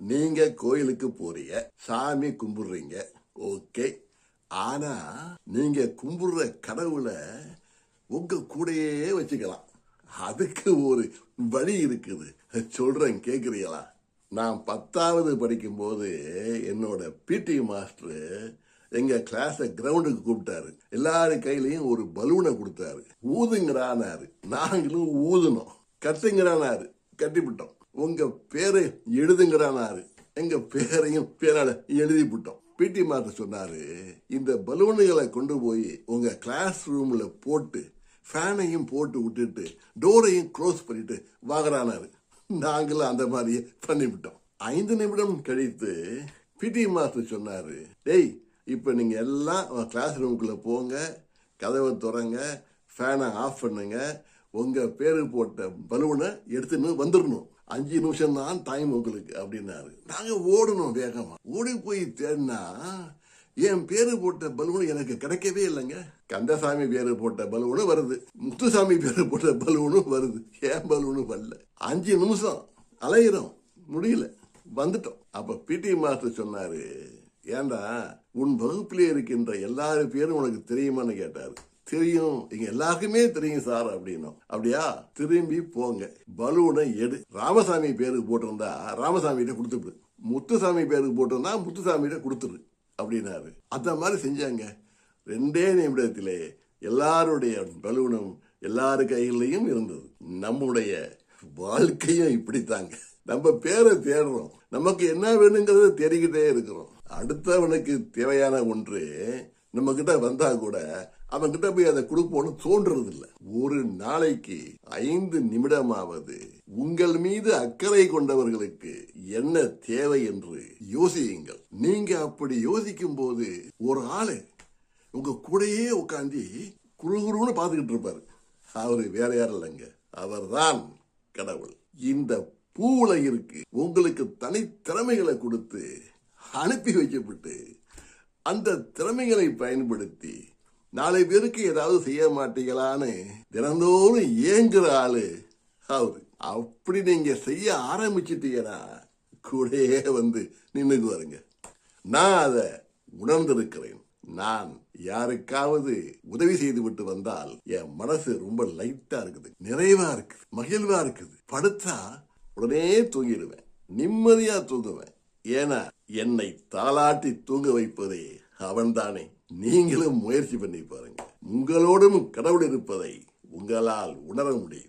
நீங்க கோயிலுக்கு போறீங்க சாமி கும்பிடுறீங்க ஓகே. ஆனா நீங்க கும்பிடுற கடவுளை உங்க கூடயே வச்சுக்கலாம். அதுக்கு ஒரு வழி இருக்குது. சொல்றேன் கேக்குறீங்களா? நான் பத்தாவது படிக்கும்போது என்னோட பிடி மாஸ்டர் எங்க கிளாஸ கிரவுண்டுக்கு கூப்பிட்டாரு. எல்லாரும் கையிலையும் ஒரு பலூனை கொடுத்தாரு. ஊதுங்கிறானாரு நாங்களும் ஊதுனோம். கத்துங்கிறானாரு கட்டிவிட்டோம் உங்க பேரை எழுதுங்கடானாரு. எங்க பேரையும் பேரால எழுதி விட்டோம் பிடி மாஸ்டர் சொன்னாரு இந்த பலூனுகளை கொண்டு போய் உங்க கிளாஸ் ரூம்ல போட்டு ஃபேனையும் போட்டு விட்டுட்டு டோரையும் க்ளோஸ் பண்ணிட்டு வாங்குறானாரு நாங்களும் அந்த மாதிரியே பண்ணிவிட்டோம் ஐந்து நிமிடம் கழித்து பிடி மாஸ்டர் சொன்னாரு டேய் இப்போ நீங்க எல்லாம் கிளாஸ் ரூமுக்குள்ள போங்க கதவை திறங்க ஃபேனை ஆஃப் பண்ணுங்க உங்க பேரு போட்ட பலூனை எடுத்துன்னு வந்துடணும் அஞ்சு நிமிஷம் தான் டைம் உங்களுக்கு அப்படின்னாரு. நாங்க ஓடணும் வேகமா. ஓடி போய் தேடினா என் பேரு போட்ட பலூன் எனக்கு கிடைக்கவே இல்லைங்க. கந்தசாமி பேரு போட்ட பலூனும் வருது. முத்துசாமி பேரு போட்ட பலூனும் வருது. ஏன் பலூனும் வரல? அஞ்சு நிமிஷம் அலையிறோம். முடியல. வந்துட்டோம். அப்ப பிடி மாஸ்டர் சொன்னாரு ஏண்டா உன் வகுப்பிலே இருக்கின்ற எல்லாரு பேரும் உனக்கு தெரியுமான்னு கேட்டாரு. தெரியும். இங்க எல்லாருக்குமே தெரியும் சார் அப்படின்னும். அப்படியா? திரும்பி போங்க. பலூனை எடு. ராமசாமி பேருக்கு போட்டிருந்தா ராமசாமிகிட்ட கொடுத்துடு முத்துசாமி பேருக்கு போட்டிருந்தா முத்துசாமிகிட்ட கொடுத்துரு அப்படின்னாரு. அந்த மாதிரி செஞ்சாங்க. ரெண்டே நிமிடத்திலே எல்லாருடைய பலூனும் எல்லாரு கைகளிலையும் இருந்தது. நம்முடைய வாழ்க்கையும் இப்படித்தாங்க. நம்ம பேரை தேடுறோம். நமக்கு என்ன வேணுங்கிறத தெரிகிட்டே இருக்கிறோம். அடுத்தவனுக்கு தேவையான ஒன்று நம்ம கிட்ட வந்தா கூட அவன் கிட்ட போய் அதை கொடுப்போம்னு தோன்றது இல்ல ஒரு நாளைக்கு ஐந்து நிமிடமாவது உங்கள் மீது அக்கறை கொண்டவர்களுக்கு என்ன தேவை என்று யோசியுங்கள். நீங்க அப்படி யோசிக்கும் போது ஒரு ஆளு உங்க கூடையே உட்காந்து குறுகுறுன்னு பார்த்துக்கிட்டு இருப்பாரு. அவரு வேற யாரும் இல்லைங்க. அவர்தான் கடவுள். இந்த பூவுல இருக்கு உங்களுக்கு தனித்திறமைகளை கொடுத்து அனுப்பி வைக்கப்பட்டு அந்த திறமைகளை பயன்படுத்தி நாளை பேருக்கு ஏதாவது செய்ய மாட்டீங்களான்னு தினந்தோறும் ஏங்குற ஆளு அவரு. அப்படி நீங்க செய்ய ஆரம்பிச்சிட்டீங்கன்னா கூடயே வந்து நின்றுக்கு வருங்க. நான் அதை உணர்ந்திருக்கிறேன். நான் யாருக்காவது உதவி செய்து விட்டு வந்தால் என் மனசு ரொம்ப லைட்டா இருக்குது. நிறைவா இருக்குது. மகிழ்வா இருக்குது. படுத்தா உடனே தூங்கிடுவேன். நிம்மதியா தூங்குவேன். ஏன்னா என்னை தாளாட்டி தூங்க வைப்பதே அவன்தானே. நீங்களும் முயற்சி பண்ணி பாருங்க. உங்களோடும் கடவுள் இருப்பதை உங்களால் உணர முடியும்.